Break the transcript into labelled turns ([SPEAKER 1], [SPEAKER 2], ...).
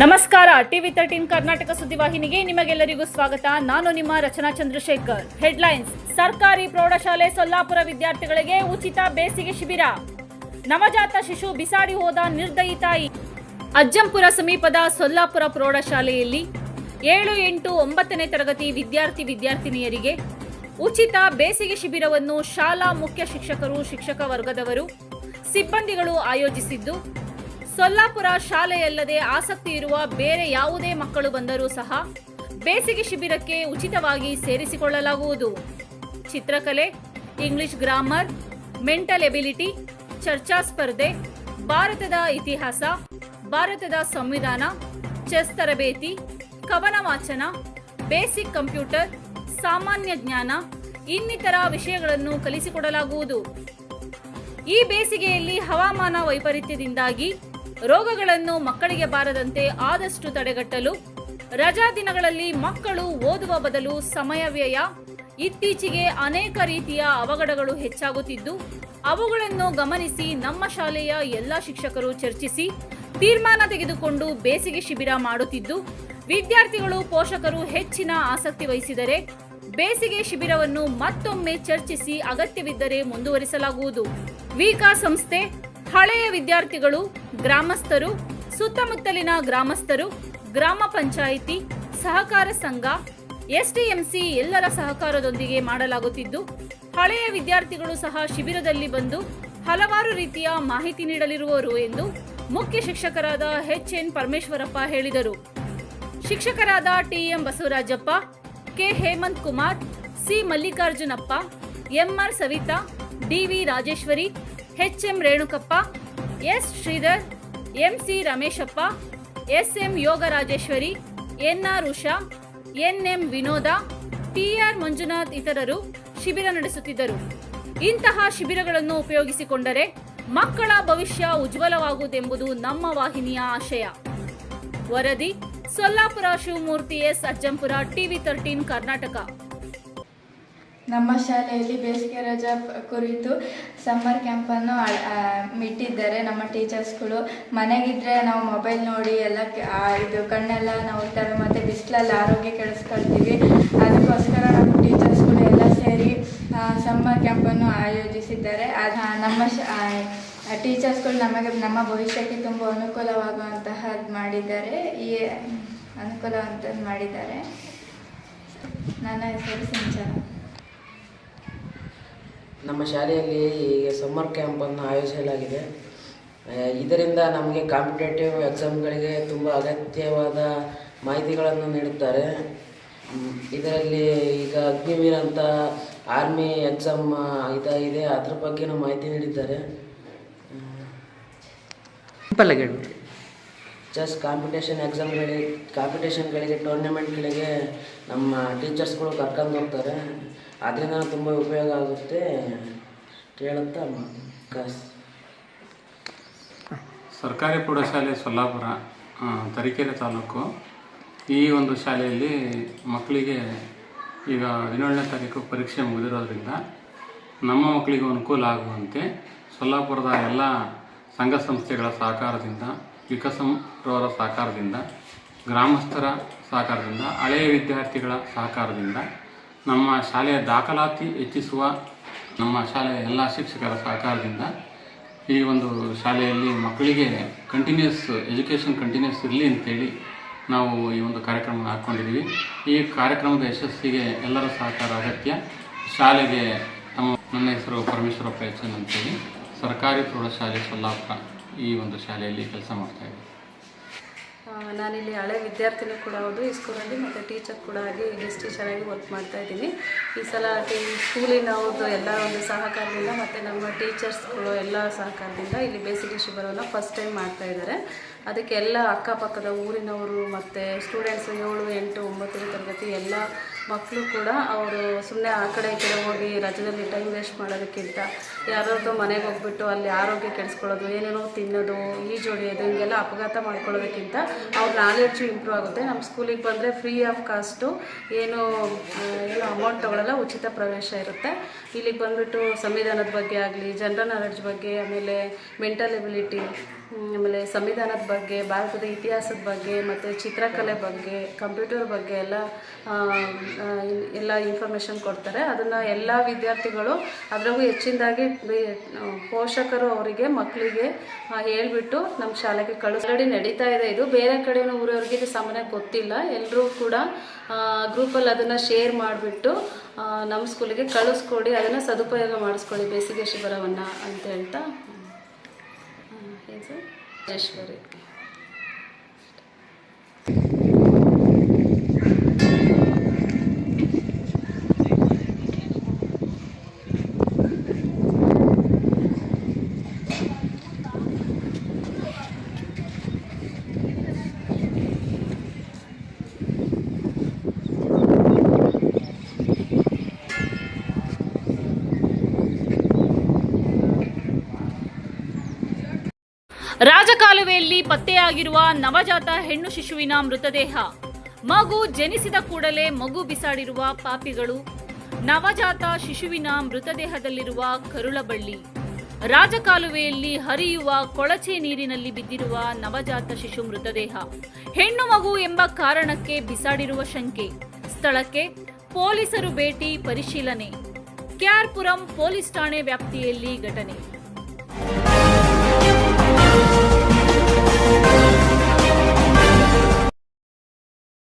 [SPEAKER 1] ನಮಸ್ಕಾರ, TV thirteen Karnataka ಸುದ್ದಿವಾಹಿನಿಗೆ ನಿಮಗೆಲ್ಲರಿಗೂ ಸ್ವಾಗತ. ನಾನು ನಿಮ್ಮ ರಚನಾ ಚಂದ್ರಶೇಖರ್. ಹೆಡ್ಲೈನ್ಸ್, ಸರ್ಕಾರಿ ಪ್ರೌಢಶಾಲೆ ಸೊಲ್ಲಾಪುರ ವಿದ್ಯಾರ್ಥಿಗಳಿಗೆ ಉಚಿತ ಬೇಸಿಗೆ ಶಿಬಿರ. ನವಜಾತ ಶಿಶು ಬಿಸಾಡಿ ಹೋದ ತಾಯಿ ಅಜ್ಜಂಪುರ ಸಮೀಪದ ಸೊಲ್ಲಾಪುರ ಪ್ರೌಢಶಾಲೆಯಲ್ಲಿ ಏಳು ಎಂಟು ಒಂಬತ್ತನೇ ತರಗತಿ ವಿದ್ಯಾರ್ಥಿ ವಿದ್ಯಾರ್ಥಿನಿಯರಿಗೆ ಉಚಿತ ಬೇಸಿಗೆ ಶಿಬಿರವನ್ನು ಶಾಲಾ ಮುಖ್ಯ ಶಿಕ್ಷಕರು, ಶಿಕ್ಷಕ ವರ್ಗದವರು, ಸಿಬ್ಬಂದಿಗಳು ಆಯೋಜಿಸಿದ್ದು ಸೊಲ್ಲಾಪುರ ಶಾಲೆಯಲ್ಲದೆ ಆಸಕ್ತಿ ಇರುವ ಬೇರೆ ಯಾವುದೇ ಮಕ್ಕಳು ಬಂದರೂ ಸಹ ಬೇಸಿಗೆ ಶಿಬಿರಕ್ಕೆ ಉಚಿತವಾಗಿ ಸೇರಿಸಿಕೊಳ್ಳಲಾಗುವುದು. ಚಿತ್ರಕಲೆ, ಇಂಗ್ಲಿಷ್ ಗ್ರಾಮರ್, ಮೆಂಟಲ್ ಎಬಿಲಿಟಿ, ಚರ್ಚಾ ಸ್ಪರ್ಧೆ, ಭಾರತದ ಇತಿಹಾಸ, ಭಾರತದ ಸಂವಿಧಾನ, ಚೆಸ್ ತರಬೇತಿ, ಕವನ ವಾಚನ, ಬೇಸಿಕ್ ಕಂಪ್ಯೂಟರ್, ಸಾಮಾನ್ಯ ಜ್ಞಾನ ಇನ್ನಿತರ ವಿಷಯಗಳನ್ನು ಕಲಿಸಿಕೊಡಲಾಗುವುದು. ಈ ಬೇಸಿಗೆಯಲ್ಲಿ ಹವಾಮಾನ ವೈಪರೀತ್ಯದಿಂದಾಗಿ ರೋಗಗಳನ್ನು ಮಕ್ಕಳಿಗೆ ಬಾರದಂತೆ ಆದಷ್ಟು ತಡೆಗಟ್ಟಲು ರಜಾ ದಿನಗಳಲ್ಲಿ ಮಕ್ಕಳು ಓದುವ ಬದಲು ಸಮಯ ವ್ಯಯ, ಇತ್ತೀಚೆಗೆ ಅನೇಕ ರೀತಿಯ ಅವಘಡಗಳು ಹೆಚ್ಚಾಗುತ್ತಿದ್ದು, ಅವುಗಳನ್ನು ಗಮನಿಸಿ ನಮ್ಮ ಶಾಲೆಯ ಎಲ್ಲ ಶಿಕ್ಷಕರು ಚರ್ಚಿಸಿ ತೀರ್ಮಾನ ತೆಗೆದುಕೊಂಡು ಬೇಸಿಗೆ ಶಿಬಿರ ಮಾಡುತ್ತಿದ್ದು, ವಿದ್ಯಾರ್ಥಿಗಳು ಪೋಷಕರು ಹೆಚ್ಚಿನ ಆಸಕ್ತಿ ವಹಿಸಿದರೆ ಬೇಸಿಗೆ ಶಿಬಿರವನ್ನು ಮತ್ತೊಮ್ಮೆ ಚರ್ಚಿಸಿ ಅಗತ್ಯವಿದ್ದರೆ ಮುಂದುವರಿಸಲಾಗುವುದು. ವಿಕಾ ಸಂಸ್ಥೆ ಹಳೆಯ ವಿದ್ಯಾರ್ಥಿಗಳು, ಗ್ರಾಮಸ್ಥರು, ಸುತ್ತಮುತ್ತಲಿನ ಗ್ರಾಮಸ್ಥರು, ಗ್ರಾಮ ಪಂಚಾಯಿತಿ, ಸಹಕಾರ ಸಂಘ, ಎಸ್ಡಿಎಂಸಿ ಎಲ್ಲರ ಸಹಕಾರದೊಂದಿಗೆ ಮಾಡಲಾಗುತ್ತಿದ್ದು, ಹಳೆಯ ವಿದ್ಯಾರ್ಥಿಗಳು ಸಹ ಶಿಬಿರದಲ್ಲಿ ಬಂದು ಹಲವಾರು ರೀತಿಯ ಮಾಹಿತಿ ನೀಡಲಿರುವರು ಎಂದು ಮುಖ್ಯ ಶಿಕ್ಷಕರಾದ ಎಚ್ ಎನ್ ಪರಮೇಶ್ವರಪ್ಪ ಹೇಳಿದರು. ಶಿಕ್ಷಕರಾದ TM Basavarajappa, K. Hemanth Kumar, C. Mallikarjunappa MR Savitha DV Rajeshwari HM Renukappa, S Sridhar, M C Rameshappa, SM Yogarajeshwari, NR Usha, NM Vinoda, TR Manjunath ಇತರರು ಶಿಬಿರ ನಡೆಸುತ್ತಿದ್ದರು. ಇಂತಹ ಶಿಬಿರಗಳನ್ನು ಉಪಯೋಗಿಸಿಕೊಂಡರೆ ಮಕ್ಕಳ ಭವಿಷ್ಯ ಉಜ್ವಲವಾಗುವುದೆಂಬುದು ನಮ್ಮ ವಾಹಿನಿಯ ಆಶಯ. ವರದಿ Sollapura Shivamurthy S. Ajjampura, TV thirteen Karnataka.
[SPEAKER 2] ನಮ್ಮ ಶಾಲೆಯಲ್ಲಿ ಬೇಸಿಗೆ ರಜಾ ಕುರಿತು ಸಮ್ಮರ್ ಕ್ಯಾಂಪನ್ನು ಇಟ್ಟಿದ್ದಾರೆ ನಮ್ಮ ಟೀಚರ್ಸ್ಗಳು. ಮನೆಗಿದ್ರೆ ನಾವು ಮೊಬೈಲ್ ನೋಡಿ ಎಲ್ಲ ಇದು ಕಣ್ಣೆಲ್ಲ ನೋಡ್ತೇವೆ ಮತ್ತು ಬಿಸಿಲಲ್ಲಿ ಆರೋಗ್ಯ ಕೆಡಿಸ್ಕೊಳ್ತೀವಿ. ಅದಕ್ಕೋಸ್ಕರ ನಮ್ಮ ಟೀಚರ್ಸ್ಗಳು ಎಲ್ಲ ಸೇರಿ ಸಮ್ಮರ್ ಕ್ಯಾಂಪನ್ನು ಆಯೋಜಿಸಿದ್ದಾರೆ. ಅದು ನಮ್ಮ ಟೀಚರ್ಸ್ಗಳು ನಮಗೆ, ನಮ್ಮ ಭವಿಷ್ಯಕ್ಕೆ ತುಂಬ ಅನುಕೂಲವಾಗುವಂತಹ ಮಾಡಿದ್ದಾರೆ. ಈ ಅನುಕೂಲವಂತ ಮಾಡಿದ್ದಾರೆ. ನನ್ನ ಹೆಸರು ಸಿಂಚನ.
[SPEAKER 3] ನಮ್ಮ ಶಾಲೆಯಲ್ಲಿ ಈಗ ಸಮ್ಮರ್ ಕ್ಯಾಂಪನ್ನು ಆಯೋಜಿಸಲಾಗಿದೆ. ಇದರಿಂದ ನಮಗೆ ಕಾಂಪಿಟೇಟಿವ್ ಎಕ್ಸಾಮ್ಗಳಿಗೆ ತುಂಬ ಅಗತ್ಯವಾದ ಮಾಹಿತಿಗಳನ್ನು ನೀಡುತ್ತಾರೆ. ಇದರಲ್ಲಿ ಈಗ ಅಗ್ನಿವೀರ್ ಅಂತ ಆರ್ಮಿ ಎಕ್ಸಾಮ್ ಇದಾಗಿದೆ ಇದೆ ಅದ್ರ ಬಗ್ಗೆನೂ ಮಾಹಿತಿ ನೀಡಿದ್ದಾರೆ.
[SPEAKER 4] ಜಸ್ಟ್ ಹೇಳ್ಬಿಡಿ.
[SPEAKER 3] ಚೆಸ್ ಕಾಂಪಿಟೇಷನ್ ಎಕ್ಸಾಮ್ಗಳಿಗೆ ಕಾಂಪಿಟೇಷನ್ಗಳಿಗೆ ಟೂರ್ನಮೆಂಟ್ಗಳಿಗೆ ನಮ್ಮ ಟೀಚರ್ಸ್ಗಳು ಕರ್ಕೊಂಡು ಹೋಗ್ತಾರೆ. ಅದರಿಂದ ತುಂಬ ಉಪಯೋಗ ಆಗುತ್ತೆ ಕೇಳುತ್ತಾ ಕಸ್
[SPEAKER 5] ಸರ್ಕಾರಿ ಪ್ರೌಢಶಾಲೆ ಸೊಲ್ಲಾಪುರ ತರೀಕೆರೆ ತಾಲೂಕು. ಈ ಒಂದು ಶಾಲೆಯಲ್ಲಿ ಮಕ್ಕಳಿಗೆ ಈಗ ಹದಿನೇಳನೇ ತಾರೀಕು ಪರೀಕ್ಷೆ ಮುಗಿದಿರೋದ್ರಿಂದ ನಮ್ಮ ಮಕ್ಕಳಿಗೆ ಅನುಕೂಲ ಆಗುವಂತೆ ಸೊಲ್ಲಾಪುರದ ಎಲ್ಲ ಸಂಘ ಸಂಸ್ಥೆಗಳ ಸಹಕಾರದಿಂದ ವಿಕಸಂ ರವರ ಸಹಕಾರದಿಂದ, ಗ್ರಾಮಸ್ಥರ ಸಹಕಾರದಿಂದ ಹಳೆಯ ವಿದ್ಯಾರ್ಥಿಗಳ ಸಹಕಾರದಿಂದ ನಮ್ಮ ಶಾಲೆಯ ದಾಖಲಾತಿ ಹೆಚ್ಚಿಸುವ ನಮ್ಮ ಶಾಲೆಯ ಎಲ್ಲ ಶಿಕ್ಷಕರ ಸಹಕಾರದಿಂದ ಈ ಒಂದು ಶಾಲೆಯಲ್ಲಿ ಮಕ್ಕಳಿಗೆ ಕಂಟಿನ್ಯೂಸ್ ಎಜುಕೇಷನ್ ಕಂಟಿನ್ಯೂಸ್ ಇರಲಿ ಅಂತೇಳಿ ನಾವು ಈ ಒಂದು ಕಾರ್ಯಕ್ರಮ ಹಾಕ್ಕೊಂಡಿದ್ದೀವಿ. ಈ ಕಾರ್ಯಕ್ರಮದ ಯಶಸ್ಸಿಗೆ ಎಲ್ಲರ ಸಹಕಾರ ಅಗತ್ಯ. ಶಾಲೆಗೆ ನಮ್ಮ ನನ್ನ ಹೆಸರು ಪರಮೇಶ್ವರಪ್ಪ ಎನ್ ಅಂತೇಳಿ. ಸರ್ಕಾರಿ ಪ್ರೌಢಶಾಲೆ ಸೊಲ್ಲಾಪುರ ಈ ಒಂದು ಶಾಲೆಯಲ್ಲಿ ಕೆಲಸ
[SPEAKER 6] ಮಾಡ್ತಾಯಿದ್ದೀವಿ ನಾನಿಲ್ಲಿ ಹಳೆ ವಿದ್ಯಾರ್ಥಿನೂ ಕೂಡ ಹೌದು, ಈ ಸ್ಕೂಲಲ್ಲಿ ಮತ್ತು ಟೀಚರ್ ಕೂಡ ಆಗಿ ಗೆಸ್ಟ್ ಆಗಿ ವರ್ಕ್ ಮಾಡ್ತಾ ಇದ್ದೀನಿ. ಈ ಸಲ ಸ್ಕೂಲಿನ ಅವ್ರದ್ದು ಎಲ್ಲ ಒಂದು ಸಹಕಾರದಿಂದ ಮತ್ತು ನಮ್ಮ ಟೀಚರ್ಸ್ಗಳು ಎಲ್ಲ ಸಹಕಾರದಿಂದ ಇಲ್ಲಿ ಬೇಸಿಗೆ ಶಿಬಿರವನ್ನು ಫಸ್ಟ್ ಟೈಮ್ ಮಾಡ್ತಾ ಇದ್ದಾರೆ. ಅದಕ್ಕೆ ಎಲ್ಲ ಅಕ್ಕಪಕ್ಕದ ಊರಿನವರು ಮತ್ತು ಸ್ಟೂಡೆಂಟ್ಸ್ ಏಳು ಎಂಟು ಒಂಬತ್ತನೇ ತರಗತಿ ಎಲ್ಲ ಮಕ್ಕಳು ಕೂಡ ಅವರು ಸುಮ್ಮನೆ ಆ ಕಡೆ ಈ ಕಡೆ ಹೋಗಿ ರಜದಲ್ಲಿ ಟೈಮ್ ವೇಸ್ಟ್ ಮಾಡೋದಕ್ಕಿಂತ ಯಾರಾದ್ರೂ ಮನೆಗೆ ಹೋಗ್ಬಿಟ್ಟು ಅಲ್ಲಿ ಆರೋಗ್ಯ ಕೆಡಿಸ್ಕೊಳ್ಳೋದು, ಏನೇನೋ ತಿನ್ನೋದು ಈಜು ಹೊಡೆಯೋದು ಹಿಂಗೆಲ್ಲ ಅಪಘಾತ ಮಾಡ್ಕೊಳ್ಳೋದಕ್ಕಿಂತ ಅವ್ರ ನಾಲೆಡ್ಜು ಇಂಪ್ರೂವ್ ಆಗುತ್ತೆ. ನಮ್ಮ ಸ್ಕೂಲಿಗೆ ಬಂದರೆ ಫ್ರೀ ಆಫ್ ಕಾಸ್ಟು ಏನು ಏನು ಅಮೌಂಟ್ ತೊಗೊಳಲ್ಲ, ಉಚಿತ ಪ್ರವೇಶ ಇರುತ್ತೆ. ಇಲ್ಲಿಗೆ ಬಂದುಬಿಟ್ಟು ಸಂವಿಧಾನದ ಬಗ್ಗೆ ಆಗಲಿ ಜನರಲ್ ನಾಲೆಡ್ಜ್ ಬಗ್ಗೆ, ಆಮೇಲೆ ಮೆಂಟಲ್ ಎಬಿಲಿಟಿ ಆಮೇಲೆ ಸಂವಿಧಾನದ ಬಗ್ಗೆ, ಭಾರತದ ಇತಿಹಾಸದ ಬಗ್ಗೆ, ಮತ್ತು ಚಿತ್ರಕಲೆ ಬಗ್ಗೆ ಕಂಪ್ಯೂಟರ್ ಬಗ್ಗೆ ಎಲ್ಲ ಎಲ್ಲ ಇನ್ಫಾರ್ಮೇಷನ್ ಕೊಡ್ತಾರೆ. ಅದನ್ನು ಎಲ್ಲ ವಿದ್ಯಾರ್ಥಿಗಳು ಅದರಲ್ಲೂ ಹೆಚ್ಚಿನದಾಗಿ ಪೋಷಕರು ಅವರಿಗೆ ಮಕ್ಕಳಿಗೆ ಹೇಳಿಬಿಟ್ಟು ನಮ್ಮ ಶಾಲೆಗೆ ಕಳಿಸ್ ಆಲ್ರೆಡಿ ನಡೀತಾ ಇದೆ ಇದು. ಬೇರೆ ಕಡೆಯೂ ಊರವ್ರಿಗೆ ಇದು ಸಾಮಾನ್ಯ ಗೊತ್ತಿಲ್ಲ. ಎಲ್ಲರೂ ಕೂಡ ಗ್ರೂಪಲ್ಲಿ ಅದನ್ನು ಶೇರ್ ಮಾಡಿಬಿಟ್ಟು ನಮ್ಮ ಸ್ಕೂಲಿಗೆ ಕಳಿಸ್ಕೊಡಿ. ಅದನ್ನು ಸದುಪಯೋಗ ಮಾಡಿಸ್ಕೊಳ್ಳಿ ಬೇಸಿಗೆ ಶಿಬಿರವನ್ನು ಅಂತ ಹೇಳ್ತಾ. ಏನು ರಾಜೇಶ್ವರಿ
[SPEAKER 1] ರಾಜಕಾಲುವೆಯಲ್ಲಿ ಪತ್ತೆಯಾಗಿರುವ ನವಜಾತ ಹೆಣ್ಣು ಶಿಶುವಿನ ಮೃತದೇಹ. ಮಗು ಜನಿಸಿದ ಕೂಡಲೇ ಮಗು ಬಿಸಾಡಿರುವ ಪಾಪಿಗಳು. ನವಜಾತ ಶಿಶುವಿನ ಮೃತದೇಹದಲ್ಲಿರುವ ಕರುಳಬಳ್ಳಿ. ರಾಜಕಾಲುವೆಯಲ್ಲಿ ಹರಿಯುವ ಕೊಳಚೆ ನೀರಿನಲ್ಲಿ ಬಿದ್ದಿರುವ ನವಜಾತ ಶಿಶು ಮೃತದೇಹ. ಹೆಣ್ಣು ಮಗು ಎಂಬ ಕಾರಣಕ್ಕೆ ಬಿಸಾಡಿರುವ ಶಂಕೆ. ಸ್ಥಳಕ್ಕೆ ಪೊಲೀಸರು ಭೇಟಿ, ಪರಿಶೀಲನೆ. ಕ್ಯಾರ್ಪುರಂ ಪೊಲೀಸ್ ಠಾಣೆ ವ್ಯಾಪ್ತಿಯಲ್ಲಿ ಘಟನೆ.